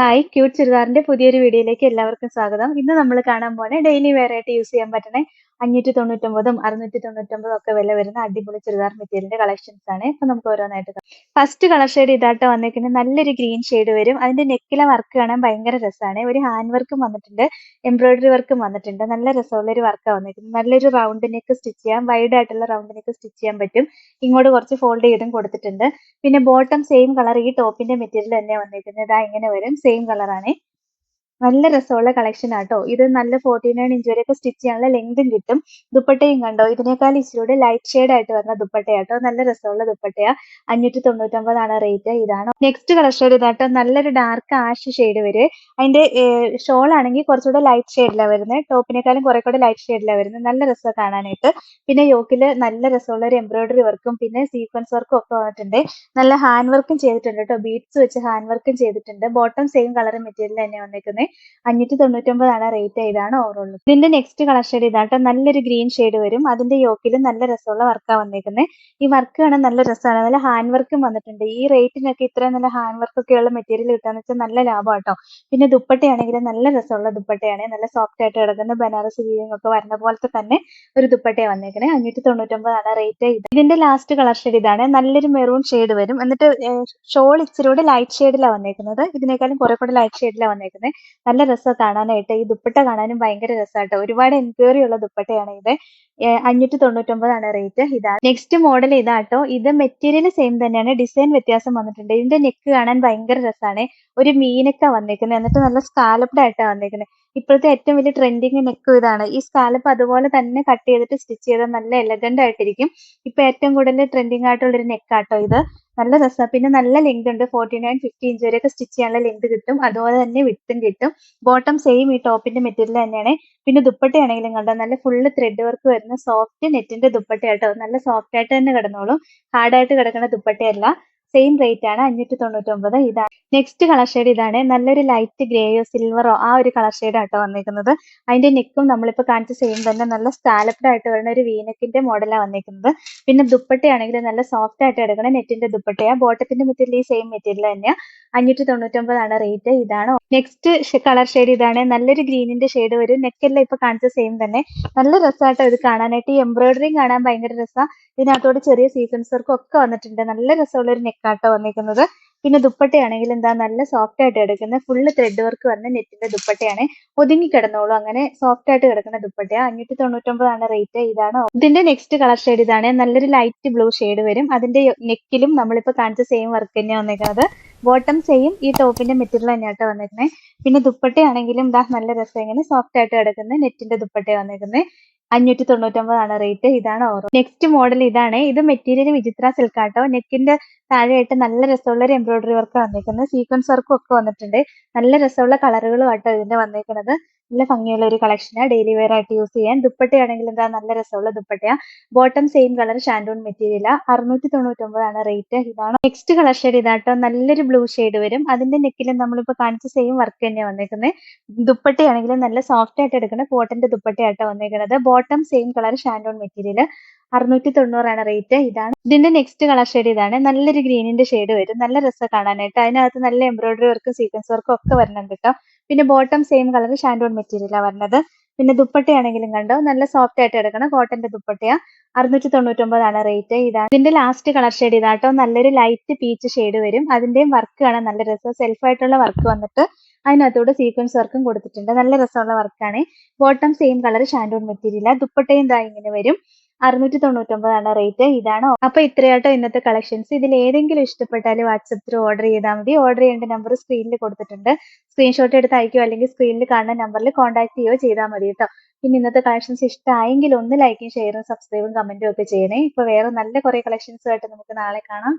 Hi cute ചുരിദാറിന്റെ പുതിയൊരു വീഡിയോയിലേക്ക് എല്ലാവർക്കും സ്വാഗതം. ഇന്ന് നമ്മൾ കാണാൻ പോണേ ഡെയിലി ആയിട്ട് യൂസ് ചെയ്യാൻ പറ്റണേ അഞ്ഞൂറ്റി തൊണ്ണൂറ്റൊമ്പതും അറുന്നൂറ്റി തൊണ്ണൂറ്റൊമ്പതും ഒക്കെ വില വരുന്ന അടിപൊളി ചുരിദാർ മെറ്റീരിയലിന്റെ കളക്ഷൻസ് ആണ്. ഇപ്പൊ നമുക്ക് ഓരോന്നായിട്ട് ഫസ്റ്റ് കളർ ഷെയ്ഡ് ഇതാട്ടോ വന്നേക്കുന്നത്. നല്ലൊരു ഗ്രീൻ ഷെയ്ഡ് വരും. അതിന്റെ നെക്കിലെ വർക്ക് കാണാൻ ഭയങ്കര രസമാണ് ഒരു ഹാൻഡ് വർക്കും വന്നിട്ടുണ്ട്. എംബ്രോയിഡറി വർക്കും വന്നിട്ടുണ്ട്. നല്ല രസമുള്ള ഒരു വർക്കാണ് വന്നിരിക്കുന്നത് നല്ലൊരു റൗണ്ട് നെക്ക് സ്റ്റിച്ച് ചെയ്യാം. വൈഡ് ആയിട്ടുള്ള റൗണ്ട് നെക്ക് സ്റ്റിച്ച് ചെയ്യാൻ പറ്റും. ഇങ്ങോട്ട് കുറച്ച് ഫോൾഡ് ചെയ്തും കൊടുത്തിട്ടുണ്ട്. പിന്നെ ബോട്ടം സെയിം കളർ ഈ ടോപ്പിന്റെ മെറ്റീരിയൽ തന്നെ വന്നിരിക്കുന്നത് ഇതാ ഇങ്ങനെ വരും. സെയിം കളറാണ് നല്ല രസമുള്ള കളക്ഷൻ ആട്ടോ. ഇത് നല്ല ഫോർട്ടി നയൻ ഇഞ്ച് വരെയൊക്കെ സ്റ്റിച്ച് ചെയ്യാനുള്ള ലെങ്തും കിട്ടും. ദുപ്പട്ടയും കണ്ടോ? ഇതിനേക്കാൾ ഇച്ചിരി ലൈറ്റ് ഷെയ്ഡ് ആയിട്ട് വരുന്ന ദുപ്പട്ടയാട്ടോ. നല്ല രസമുള്ള ദുപ്പട്ടയാ. അഞ്ഞൂറ്റി തൊണ്ണൂറ്റൊമ്പതാണ് റേറ്റ് ഇതാണ്. നെക്സ്റ്റ് കളർ ഷെയ്ഡ് ഇതാട്ടോ. നല്ലൊരു ഡാർക്ക് ആഷ് ഷെയ്ഡ് വരെ. അതിന്റെ ഷോൾ ആണെങ്കിൽ കുറച്ചുകൂടെ ലൈറ്റ് ഷെയ്ഡിലാണ് വരുന്നത് ടോപ്പിനേക്കാളും കുറെ കൂടെ ലൈറ്റ് ഷെയ്ഡിലാണ് വരുന്നത് നല്ല രസമാണ് കാണാനായിട്ട്. പിന്നെ യോക്കിൽ നല്ല രസമുള്ള ഒരു എംബ്രോയിഡറി വർക്കും പിന്നെ സീക്വൻസ് വർക്കും ഒക്കെ വന്നിട്ടുണ്ട്. നല്ല ഹാൻഡ് വർക്കും ചെയ്തിട്ടുണ്ട് കേട്ടോ. ബീഡ്സ് വെച്ച് ഹാൻഡ് വർക്കും ചെയ്തിട്ടുണ്ട്. ബോട്ടം സെയിം കളർ മെറ്റീരിയൽ തന്നെ വന്നിരിക്കുന്നത് അഞ്ഞൂറ്റി തൊണ്ണൂറ്റൊമ്പതാണ് റേറ്റ് ഇതാണ് ഓവറോൾ ഇതിന്റെ നെക്സ്റ്റ് കളർ ഷെയ്ഡ് ഇതാട്ടോ. നല്ലൊരു ഗ്രീൻ ഷെയ്ഡ് വരും. അതിന്റെ യോക്കിലും നല്ല രസമുള്ള വർക്കാണ് വന്നിരിക്കുന്നത് ഈ വർക്ക് കാണാൻ നല്ല രസമാണ്. നല്ല ഹാൻഡ് വർക്കും വന്നിട്ടുണ്ട്. ഈ റേറ്റിനൊക്കെ ഇത്രയും നല്ല ഹാൻഡ് വർക്ക് ഉള്ള മെറ്റീരിയൽ കിട്ടാന്ന് വെച്ചാൽ നല്ല ലാഭം കേട്ടോ പിന്നെ ദുപ്പട്ടയാണെങ്കിൽ നല്ല രസമുള്ള ദുപ്പട്ടയാണ്. നല്ല സോഫ്റ്റ് ആയിട്ട് കിടക്കുന്ന ബനാറസ് വീവിംഗ് ഒക്കെ വരുന്ന പോലത്തെ തന്നെ ഒരു ദുപ്പട്ടയാണ് വന്നേക്കുന്നത് അഞ്ഞൂറ്റി തൊണ്ണൂറ്റൊമ്പതാണ് റേറ്റ് ഇതിന്റെ ലാസ്റ്റ് കളർ ഷെയ്ഡ് ഇതാണ്. നല്ലൊരു മെറൂൺ ഷെയ്ഡ് വരും. എന്നിട്ട് ഷോൾ ഇച്ചിരി കൂടെ ലൈറ്റ് ഷെയ്ഡിലാണ് വന്നേക്കുന്നത്. ഇതിനേക്കാളും കുറെ കൂടെ ലൈറ്റ് ഷെയ്ഡിലാണ് വന്നേക്കുന്നത് നല്ല രസം കാണാനായിട്ട്. ഈ ദുപ്പട്ട കാണാനും ഭയങ്കര രസമാട്ടോ ഒരുപാട് എൻക്വയറി ഉള്ള ദുപ്പട്ടയാണ് ഇത്. അഞ്ഞൂറ്റി തൊണ്ണൂറ്റൊമ്പതാണ് റേറ്റ് ഇതാണ് നെക്സ്റ്റ് മോഡൽ ഇതാട്ടോ. ഇത് മെറ്റീരിയൽ സെയിം തന്നെയാണ്. ഡിസൈൻ വ്യത്യാസം വന്നിട്ടുണ്ട്. ഇതിന്റെ നെക്ക് കാണാൻ ഭയങ്കര രസമാണ് ഒരു മീനൊക്കെ വന്നേക്കുന്നത് എന്നിട്ട് നല്ല സ്കാലപ്ഡ് ആയിട്ടാണ് വന്നേക്കുന്നത് ഇപ്പോഴത്തെ ഏറ്റവും വലിയ ട്രെൻഡിങ് നെക്ക് ഇതാണ്. ഈ സ്കാലപ്പ് അതുപോലെ തന്നെ കട്ട് ചെയ്തിട്ട് സ്റ്റിച്ച് ചെയ്താൽ നല്ല എലഗന്റ് ആയിട്ടിരിക്കും. ഇപ്പൊ ഏറ്റവും കൂടുതൽ ട്രെൻഡിങ് ആയിട്ടുള്ള ഒരു നെക്കാട്ടോ ഇത്. നല്ല രസമാണ് പിന്നെ നല്ല ലെങ്ത് ഉണ്ട്. ഫോർട്ടി നയൻ ഫിഫ്റ്റി ഇഞ്ച് വരെയൊക്കെ സ്റ്റിച്ച് ചെയ്യാനുള്ള ലെങ്ത് കിട്ടും. അതുപോലെ തന്നെ വിട്ടും കിട്ടും. ബോട്ടം സെയിം ഈ ടോപ്പിന്റെ മെറ്റീരിയൽ തന്നെയാണ്. പിന്നെ ദുപ്പട്ടയാണെങ്കിലും കണ്ടോ നല്ല ഫുള്ള് ത്രെഡ് വർക്ക് വരുന്ന സോഫ്റ്റ് നെറ്റിന്റെ ദുപ്പട്ടയാട്ടോ നല്ല സോഫ്റ്റ് ആയിട്ട് തന്നെ കിടന്നോളും. ഹാർഡായിട്ട് കിടക്കുന്ന ദുപ്പട്ടയല്ല. സെയിം റേറ്റ് ആണ് അഞ്ഞൂറ്റി തൊണ്ണൂറ്റൊമ്പത് ഇതാണ് നെക്സ്റ്റ് കളർ ഷെയ്ഡ് ഇതാണ്. നല്ലൊരു ലൈറ്റ് ഗ്രേയോ സിൽവറോ ആ ഒരു കളർ ഷെയ്ഡ് ആട്ടോ വന്നിരിക്കുന്നത് അതിന്റെ നെക്കും നമ്മളിപ്പോൾ കാണിച്ച സെയിം തന്നെ. നല്ല സ്റ്റാലപ്ഡ് ആയിട്ട് വരുന്ന ഒരു വീനക്കിന്റെ മോഡലാണ് വന്നിരിക്കുന്നത് പിന്നെ ദുപ്പട്ടയാണെങ്കിൽ നല്ല സോഫ്റ്റ് ആയിട്ട് എടുക്കണം നെറ്റിന്റെ ദുപ്പട്ടയാ. ബോട്ടത്തിന്റെ മെറ്റീരിയൽ ഈ സെയിം മെറ്റീരിയൽ തന്നെയാ. അഞ്ഞൂറ്റി തൊണ്ണൂറ്റൊമ്പതാണ് റേറ്റ് ഇതാണ് നെക്സ്റ്റ് കളർ ഷെയ്ഡ് ഇതാണ്. നല്ലൊരു ഗ്രീനിന്റെ ഷെയ്ഡ് വരും. നെക്കെല്ലാം ഇപ്പൊ കാണിച്ച സെയിം തന്നെ. നല്ല രസമായിട്ട് ഇത് കാണാനായിട്ട്. ഈ എംബ്രോയിഡറിയും കാണാൻ ഭയങ്കര രസമാണ് ഇതിനകത്തോട് ചെറിയ സീക്വൻസ് വർക്കും ഒക്കെ വന്നിട്ടുണ്ട്. നല്ല രസമുള്ള ഒരു നെക്കാട്ടോ വന്നിരിക്കുന്നത്. പിന്നെ ദുപ്പട്ടയാണെങ്കിൽ എന്താ നല്ല സോഫ്റ്റ് ആയിട്ട് കിടക്കുന്ന ഫുള്ള് ത്രെഡ് വർക്ക് വന്ന നെറ്റിന്റെ ദുപ്പട്ടയാണ്. ഒതുങ്ങി കിടന്നോളൂ. അങ്ങനെ സോഫ്റ്റ് ആയിട്ട് കിടക്കുന്ന ദുപ്പട്ടയാണ് അഞ്ഞൂറ്റി തൊണ്ണൂറ്റൊമ്പതാണ് റേറ്റ് ഇതാണ് ഇതിന്റെ നെക്സ്റ്റ് കളർ ഷെയ്ഡ് ഇതാണ്. നല്ലൊരു ലൈറ്റ് ബ്ലൂ ഷെയ്ഡ് വരും. അതിന്റെ നെക്കിലും നമ്മളിപ്പോ കാണിച്ച സെയിം വർക്ക് തന്നെയാണ് വന്നിരിക്കുന്നത്. ബോട്ടം സെയിം ഈ ടോപ്പിന്റെ മെറ്റീരിയൽ തന്നെയാട്ടോ വന്നിരിക്കുന്നത്. പിന്നെ ദുപ്പട്ടയാണെങ്കിലും ഇതാ നല്ല രസം ഇങ്ങനെ സോഫ്റ്റ് ആയിട്ട് കിടക്കുന്ന നെറ്റിന്റെ ദുപ്പട്ട വന്നിരിക്കുന്നത്. അഞ്ഞൂറ്റി തൊണ്ണൂറ്റൊമ്പതാണ് റേറ്റ് ഇതാണ് ഓറോ. നെക്സ്റ്റ് മോഡൽ ഇതാണ്. ഇത് മെറ്റീരിയൽ വിചിത്ര സിൽക്ക് ആട്ടോ. നെക്കിന്റെ താഴെയായിട്ട് നല്ല രസമുള്ള ഒരു എംബ്രോയിഡറി വർക്ക് വന്നിരിക്കുന്നത് സീക്വൻസ് വർക്കും ഒക്കെ വന്നിട്ടുണ്ട്. നല്ല രസമുള്ള കളറുകളും ആട്ടോ ഇതിന്റെ വന്നിരിക്കുന്നത്. നല്ല ഭംഗിയുള്ള ഒരു കളക്ഷനാണ് ഡെയിലി വെയർ ആയിട്ട് യൂസ് ചെയ്യാൻ. ദുപ്പട്ടയാണെങ്കിൽ എന്താ നല്ല രസമുള്ള ദുപ്പട്ടയാ. ബോട്ടം സെയിം കളർ ഷാൻഡോൺ മെറ്റീരിയൽ അറുന്നൂറ്റി തൊണ്ണൂറ്റൊമ്പതാണ് റേറ്റ് ഇതാണ് നെക്സ്റ്റ് കളർ ഷെയ്ഡ് ഇതാട്ടോ. നല്ലൊരു ബ്ലൂ ഷെയ്ഡ് വരും. അതിന്റെ നെക്കിലും നമ്മളിപ്പോ കാണിച്ച സെയിം വർക്ക് തന്നെയാണ് വന്നേക്കുന്നത് ദുപ്പട്ടയാണെങ്കിൽ നല്ല സോഫ്റ്റ് ആയിട്ട് എടുക്കുന്ന കോട്ടന്റെ ദുപ്പട്ടയാട്ടോ വന്നേക്കുന്നത് ബോട്ടം സെയിം കളർ ഷാൻഡോൺ മെറ്റീരിയൽ അറുന്നൂറ്റി തൊണ്ണൂറാണ് റേറ്റ് ഇതാണ് ഇതിന്റെ നെക്സ്റ്റ് കളർ ഷെയ്ഡ് ഇതാണ്. നല്ലൊരു ഗ്രീനിന്റെ ഷെയ്ഡ് വരും. നല്ല രസം കാണാനായിട്ട്. അതിനകത്ത് നല്ല എംബ്രോയിഡറി വർക്കും സീക്വൻസ് വർക്കും ഒക്കെ വരുന്നുണ്ട് കേട്ടോ പിന്നെ ബോട്ടം സെയിം കളർ ഷാൻഡോൺ മെറ്റീരിയലാണ് വരുന്നത് പിന്നെ ദുപ്പട്ടയാണെങ്കിലും കണ്ടോ നല്ല സോഫ്റ്റ് ആയിട്ട് എടുക്കണം കോട്ടന്റെ ദുപ്പട്ടയാ. അറുന്നൂറ്റി തൊണ്ണൂറ്റൊമ്പതാണ് റേറ്റ് ഇതാണ് ഇതിന്റെ ലാസ്റ്റ് കളർ ഷെയ്ഡ് ഇതാട്ടോ നല്ലൊരു ലൈറ്റ് പീച്ച് ഷെയ്ഡ് വരും. അതിന്റെയും വർക്ക് കാണാൻ നല്ല രസം. സെൽഫ് ആയിട്ടുള്ള വർക്ക് വന്നിട്ട് അതിനകത്തൂടെ സീക്വൻസ് വർക്കും കൊടുത്തിട്ടുണ്ട്. നല്ല രസമുള്ള വർക്കാണ് ബോട്ടം സെയിം കളർ ഷാൻഡോൺ മെറ്റീരിയൽ ദുപ്പട്ടയും ഇതാ ഇങ്ങനെ വരും. അറുന്നൂറ്റി തൊണ്ണൂറ്റൊമ്പതാണ് റേറ്റ് ഇതാണ് അപ്പൊ ഇത്രയാട്ടോ ഇന്നത്തെ കളക്ഷൻസ് ഇതിൽ ഏതെങ്കിലും ഇഷ്ടപ്പെട്ടാൽ വാട്സപ്പ് ത്രൂ ഓർഡർ ചെയ്താൽ മതി. ഓർഡർ ചെയ്യേണ്ട നമ്പർ സ്ക്രീനിൽ കൊടുത്തിട്ടുണ്ട്. സ്ക്രീൻഷോട്ട് എടുത്ത് അയക്കുകയോ അല്ലെങ്കിൽ സ്ക്രീനിൽ കാണുന്ന നമ്പറിൽ കോൺടാക്ട് ചെയ്യുകയോ ചെയ്താൽ മതി കേട്ടോ പിന്നെ ഇന്നത്തെ കളക്ഷൻസ് ഇഷ്ടമായെങ്കിൽ ഒന്ന് ലൈക്കും ഷെയറും സബ്സ്ക്രൈബും കമന്റും ഒക്കെ ചെയ്യണേ. ഇപ്പൊ വേറെ നല്ല കുറെ കളക്ഷൻസുമായിട്ട് നമുക്ക് നാളെ കാണാം.